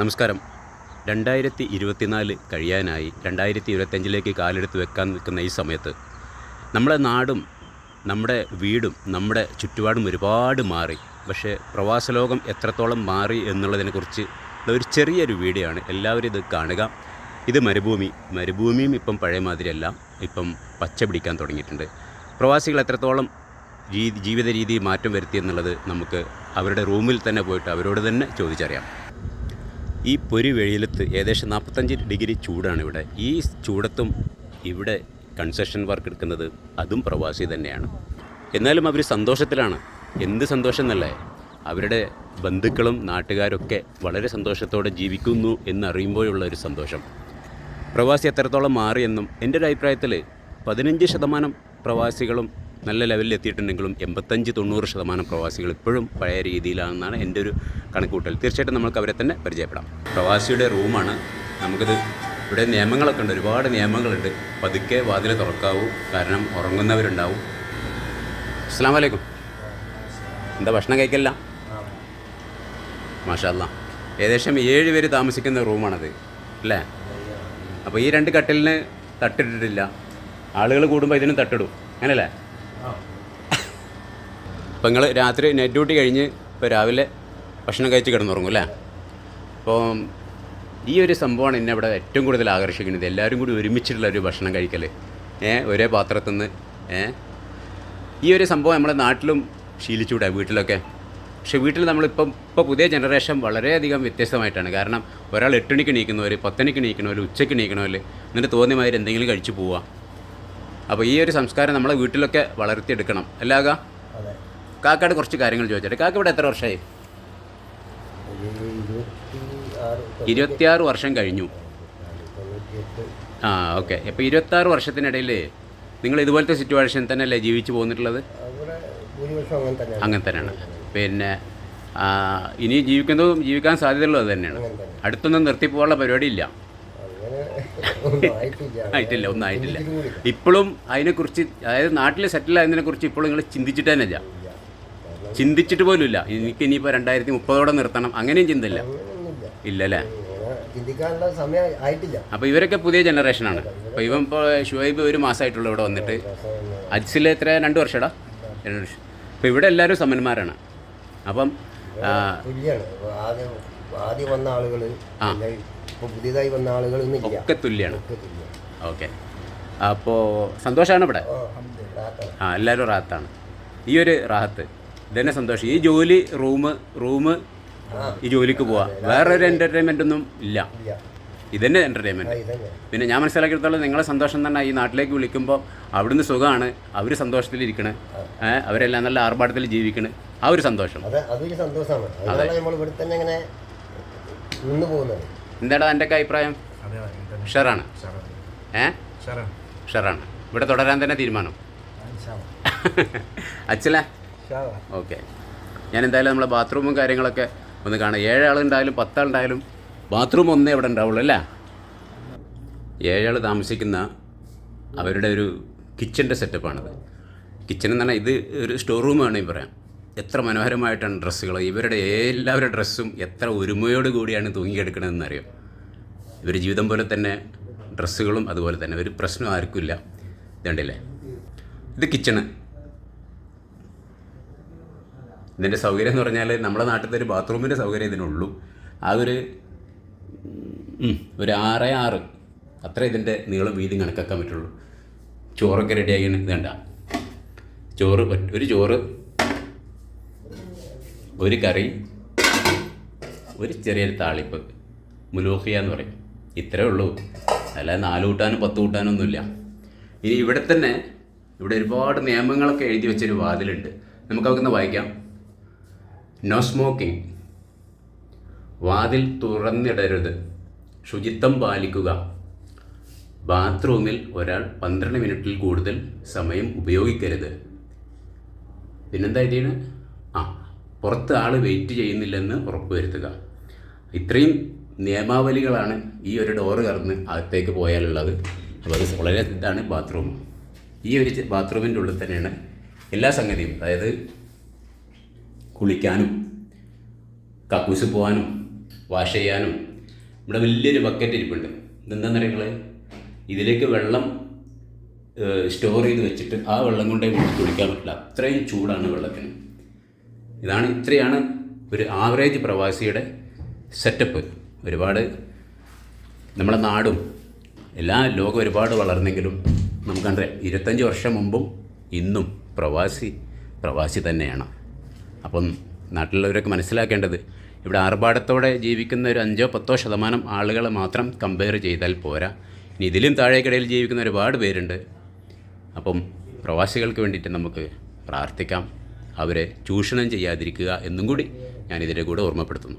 നമസ്കാരം. രണ്ടായിരത്തി ഇരുപത്തിനാല് കഴിയാനായി രണ്ടായിരത്തി ഇരുപത്തഞ്ചിലേക്ക് കാലെടുത്ത് വെക്കാൻ നിൽക്കുന്ന ഈ സമയത്ത് നമ്മുടെ നാടും നമ്മുടെ വീടും നമ്മുടെ ചുറ്റുപാടും ഒരുപാട് മാറി. പക്ഷേ പ്രവാസലോകം എത്രത്തോളം മാറി എന്നുള്ളതിനെക്കുറിച്ച് ഒരു ചെറിയൊരു വീഡിയോ ആണ് എല്ലാവരും ഇത് കാണുക. ഇത് മരുഭൂമി. മരുഭൂമിയും ഇപ്പം പഴയ മാതിരിയല്ല. ഇപ്പം പച്ച പിടിക്കാൻ തുടങ്ങിയിട്ടുണ്ട്. പ്രവാസികൾ എത്രത്തോളം രീതി ജീവിത രീതി മാറ്റം വരുത്തി എന്നുള്ളത് നമുക്ക് അവരുടെ റൂമിൽ തന്നെ പോയിട്ട് അവരോട് തന്നെ ചോദിച്ചറിയാം. ഈ പൊരി വെയിലത്ത് ഏകദേശം നാൽപ്പത്തഞ്ച് ഡിഗ്രി ചൂടാണ് ഇവിടെ. ഈ ചൂടത്തും ഇവിടെ കൺസ്ട്രക്ഷൻ വർക്ക് എടുക്കുന്നത് അതും പ്രവാസി തന്നെയാണ്. എന്നാലും അവർ സന്തോഷത്തിലാണ്. എന്ത് സന്തോഷം എന്നല്ലേ അവരുടെ ബന്ധുക്കളും നാട്ടുകാരൊക്കെ വളരെ സന്തോഷത്തോടെ ജീവിക്കുന്നു എന്നറിയുമ്പോഴുള്ള ഒരു സന്തോഷം. പ്രവാസി എത്രത്തോളം മാറിയെന്നും എന്റെ ഒരു അഭിപ്രായത്തിൽ പതിനഞ്ച് ശതമാനം പ്രവാസികളും നല്ല ലെവലിൽ എത്തിയിട്ടുണ്ടെങ്കിലും എൺപത്തഞ്ച് തൊണ്ണൂറ് ശതമാനം പ്രവാസികൾ ഇപ്പോഴും പഴയ രീതിയിലാണെന്നാണ് എന്റെ ഒരു കണക്കുകൂട്ടൽ. തീർച്ചയായിട്ടും നമുക്ക് അവരെ തന്നെ പരിചയപ്പെടാം. പ്രവാസിയുടെ റൂമാണ് നമുക്കിത് ഇവിടെ നിയമങ്ങളൊക്കെ ഉണ്ട്. ഒരുപാട് നിയമങ്ങളുണ്ട്. പതുക്കെ വാതിൽ തുറക്കാവൂ. കാരണം ഉറങ്ങുന്നവരുണ്ടാവും. അസ്സാം വലൈക്കും എന്താ ഭക്ഷണം കഴിക്കല്ല മാഷല്ല ഏകദേശം ഏഴ് പേര് താമസിക്കുന്ന റൂമാണത്. അല്ലേ? അപ്പോൾ ഈ രണ്ട് കട്ടിലിന് തട്ടിട്ടിട്ടില്ല. ആളുകൾ കൂടുമ്പോൾ ഇതിനും തട്ടിടും. അങ്ങനല്ലേ? അപ്പോൾ നിങ്ങൾ രാത്രി നൈറ്റ് ഡ്യൂട്ടി കഴിഞ്ഞ് ഇപ്പോൾ രാവിലെ ഭക്ഷണം കഴിച്ച് കിടന്നുറങ്ങും അല്ലേ അപ്പോൾ ഈ ഒരു സംഭവമാണ് എന്നെ ഇവിടെ ഏറ്റവും കൂടുതൽ ആകർഷിക്കുന്നത്. എല്ലാവരും കൂടി ഒരുമിച്ചിട്ടുള്ള ഒരു ഭക്ഷണം കഴിക്കൽ ഏ ഒരേ പാത്രത്തിൽ നിന്ന് ഏ? ഈ ഒരു സംഭവം നമ്മുടെ നാട്ടിലും ശീലിച്ചുകൂടെ വീട്ടിലൊക്കെ. പക്ഷേ വീട്ടിൽ നമ്മളിപ്പം ഇപ്പോൾ പുതിയ ജനറേഷൻ വളരെയധികം വ്യത്യസ്തമായിട്ടാണ്. കാരണം ഒരാൾ എട്ടുമണിക്ക് നീക്കുന്നവർ പത്തണിക്ക് നീക്കണവർ ഉച്ചയ്ക്ക് നീക്കണവർ എന്നിട്ട് തോന്നിയ മാതിരി എന്തെങ്കിലും കഴിച്ചു പോവുക അപ്പോൾ ഈ ഒരു സംസ്കാരം നമ്മളെ വീട്ടിലൊക്കെ വളർത്തിയെടുക്കണം. അല്ലാക കാക്കയുടെ കുറച്ച് കാര്യങ്ങൾ ചോദിച്ചിട്ട്. കാക്ക ഇവിടെ എത്ര വർഷമായി ഇരുപത്തിയാറ് വർഷം കഴിഞ്ഞു. ആ ഓക്കെ. അപ്പോൾ ഇരുപത്താറ് വർഷത്തിനിടയിൽ നിങ്ങൾ ഇതുപോലത്തെ സിറ്റുവേഷൻ തന്നെയല്ലേ ജീവിച്ചു പോന്നിട്ടുള്ളത്? അങ്ങനെ തന്നെയാണ്. പിന്നെ ഇനി ജീവിക്കുന്നതും ജീവിക്കാൻ സാധ്യതയുള്ളത് തന്നെയാണ്. അടുത്തൊന്നും നിർത്തിപ്പോകാനുള്ള പരിപാടിയില്ല. ആയിട്ടില്ല. ഒന്നും ആയിട്ടില്ല. ഇപ്പോഴും അതിനെക്കുറിച്ച് അതായത് നാട്ടിൽ സെറ്റിൽ ആയതിനെക്കുറിച്ച് ഇപ്പോഴും നിങ്ങൾ ചിന്തിച്ചിട്ട് തന്നെ ഇല്ല. ചിന്തിച്ചിട്ട് പോലും ഇല്ല എനിക്ക് ഇനിയിപ്പോൾ രണ്ടായിരത്തി മുപ്പതോടെ നിർത്തണം. അങ്ങനെയും ചിന്തയില്ല അങ്ങനെയൊന്നുമില്ല. ഇല്ല അല്ലേ ചിന്തിക്കാനുള്ള സമയം ആയിട്ടില്ല. അപ്പോൾ ഇവരൊക്കെ പുതിയ ജനറേഷനാണ് അപ്പോൾ ഇവൻ ഇപ്പോൾ ഷുഹൈബ് ഒരു മാസമായിട്ടുള്ളൂ ഇവിടെ വന്നിട്ട്. അജ്സിൽ എത്ര? രണ്ട് വർഷടാ? രണ്ട് വർഷം. അപ്പോൾ ഇവിടെ എല്ലാരും സമന്മാരാണ്. അപ്പം ഇപ്പൊ ആദ്യം വന്ന ആളുകൾ ഇപ്പൊ പുതിയതായി വന്ന ഒക്കെ തുല്യമാണ് ഒക്കെ തുല്യാണ്. ഓക്കെ. അപ്പോൾ സന്തോഷമാണ് ഇവിടെ. ആ എല്ലാവരും റാത്താണ് ഈ ഒരു റാഹത്ത് ഇതന്നെ സന്തോഷം. ഈ ജോലി റൂം റൂം ഈ ജോലിക്ക് പോവാ. വേറൊരു എന്റർടൈൻമെന്റ് ഒന്നും ഇല്ല. ഇല്ല. ഇതന്നെ എന്റർടൈൻമെന്റ് എന്റർടൈൻമെന്റ് പിന്നെ ഞാൻ മനസ്സിലാക്കിയെടുത്തോളം നിങ്ങളെ സന്തോഷം തന്നെ ഈ നാട്ടിലേക്ക് വിളിക്കുമ്പോൾ അവിടുന്ന് സുഖമാണ് അവർ സന്തോഷത്തിലിരിക്കണേ. അവരെല്ലാം നല്ല ആർഭാടത്തിൽ ജീവിക്കണ്. ആ ഒരു സന്തോഷം. അത് അതൊരു സന്തോഷമാണ്. അതുകൊണ്ടാണ് നമ്മൾ ഇവിടെ തന്നെ ഇങ്ങനെ നിന്ന് പോകുന്നത്. എന്താടാ എന്റെ ഒക്കെ അഭിപ്രായം ഷെറാണ് ഏ? ഷെറാണ് ഇവിടെ തുടരാൻ തന്നെ തീരുമാനം. അച്ഛല? ഓക്കെ. ഞാൻ എന്തായാലും നമ്മളെ ബാത്റൂമും കാര്യങ്ങളൊക്കെ ഒന്ന് കാണാം. ഏഴാളുണ്ടായാലും പത്താളുണ്ടായാലും ബാത്റൂം ഒന്നേ ഇവിടെ ഉണ്ടാവുള്ളൂ അല്ല? ഏഴാൾ താമസിക്കുന്ന അവരുടെ ഒരു കിച്ചന്റെ സെറ്റപ്പാണത് കിച്ചൻ എന്ന് പറഞ്ഞാൽ ഇത് ഒരു സ്റ്റോർ റൂം വേണമെങ്കിൽ പറയാം. എത്ര മനോഹരമായിട്ടാണ് ഡ്രസ്സുകൾ ഇവരുടെ എല്ലാവരുടെ ഡ്രസ്സും എത്ര ഒരുമയോട് കൂടിയാണ് തൂങ്ങിയെടുക്കണതെന്ന് അറിയാം ഇവർ ജീവിതം പോലെ തന്നെ ഡ്രസ്സുകളും അതുപോലെ തന്നെ. ഒരു പ്രശ്നം ആർക്കുമില്ല ഇതുണ്ടല്ലേ? ഇത് കിച്ചണ് ഇതിന്റെ സൗകര്യം എന്ന് പറഞ്ഞാൽ നമ്മുടെ നാട്ടിലത്തെ ഒരു ബാത്റൂമിന്റെ സൗകര്യം ഇതിനുള്ളൂ. ആ ഒരു ഒരു ആറ് ആറ്. അത്ര ഇതിന്റെ നീളം വീതി കണക്കാക്കാൻ പറ്റുള്ളൂ. ചോറൊക്കെ റെഡിയാക്കി ഇത് വേണ്ട ചോറ് ഒരു ചോറ് ഒരു കറി ഒരു ചെറിയൊരു താളിപ്പ്. മുലൂഹിയ എന്ന് പറയും. ഇത്രേ ഉള്ളൂ. അല്ല നാല് കൂട്ടാനും പത്ത് കൂട്ടാനും ഒന്നുമില്ല. ഇനി ഇവിടെ തന്നെ ഇവിടെ ഒരുപാട് നിയമങ്ങളൊക്കെ എഴുതി വെച്ചൊരു വാതിലുണ്ട്. നമുക്ക് അവർക്കൊന്ന് വായിക്കാം. നോ സ്മോക്കിംഗ് വാതിൽ തുറന്നിടരുത്. ശുചിത്വം പാലിക്കുക. ബാത്റൂമിൽ ഒരാൾ പന്ത്രണ്ട് മിനിറ്റിൽ കൂടുതൽ സമയം ഉപയോഗിക്കരുത്. പിന്നെന്താ ഇതിന്? പുറത്ത് ആൾ വെയിറ്റ് ചെയ്യുന്നില്ലെന്ന് ഉറപ്പുവരുത്തുക ഇത്രയും നിയമാവലികളാണ് ഈ ഒരു ഡോറ് കറന്ന് അകത്തേക്ക് പോയാലുള്ളത്. അപ്പോൾ അത് വളരെ ഇതാണ് ബാത്റൂം ഈ ഒരു ബാത്റൂമിന്റെ ഉള്ളിൽ തന്നെയാണ് എല്ലാ സംഗതിയും. അതായത് കുളിക്കാനും കക്കൂസ് പോകാനും വാഷ് ചെയ്യാനും. ഇവിടെ വലിയൊരു ബക്കറ്റ് ഇരിപ്പുണ്ട്. ഇതെന്താണെന്ന് അറിയങ്ങളെ ഇതിലേക്ക് വെള്ളം സ്റ്റോർ ചെയ്ത് വെച്ചിട്ട് ആ വെള്ളം കൊണ്ടേ കുളിക്കാൻ പറ്റില്ല. അത്രയും ചൂടാണ് വെള്ളത്തിന്. ഇതാണ് ഇത്രയാണ് ഒരു ആവറേജ് പ്രവാസിയുടെ സെറ്റപ്പ് ഒരുപാട് നമ്മുടെ നാടും എല്ലാ ലോകം ഒരുപാട് വളർന്നെങ്കിലും നമുക്കറിയാം ഇരുപത്തഞ്ച് വർഷം മുമ്പും ഇന്നും പ്രവാസി പ്രവാസി തന്നെയാണ്. അപ്പം നാട്ടിലുള്ളവരൊക്കെ മനസ്സിലാക്കേണ്ടത് ഇവിടെ ആർഭാടത്തോടെ ജീവിക്കുന്ന ഒരു അഞ്ചോ പത്തോ ശതമാനം ആളുകളെ മാത്രം കമ്പയർ ചെയ്താൽ പോരാ. ഇനി ഇതിലും താഴേക്കിടയിൽ ജീവിക്കുന്ന ഒരുപാട് പേരുണ്ട്. അപ്പം പ്രവാസികൾക്ക് വേണ്ടിയിട്ട് നമുക്ക് പ്രാർത്ഥിക്കാം. അവരെ ചൂഷണം ചെയ്യാതിരിക്കുക എന്നും കൂടി ഞാനിതിന്റെ കൂടെ ഓർമ്മപ്പെടുത്തുന്നു.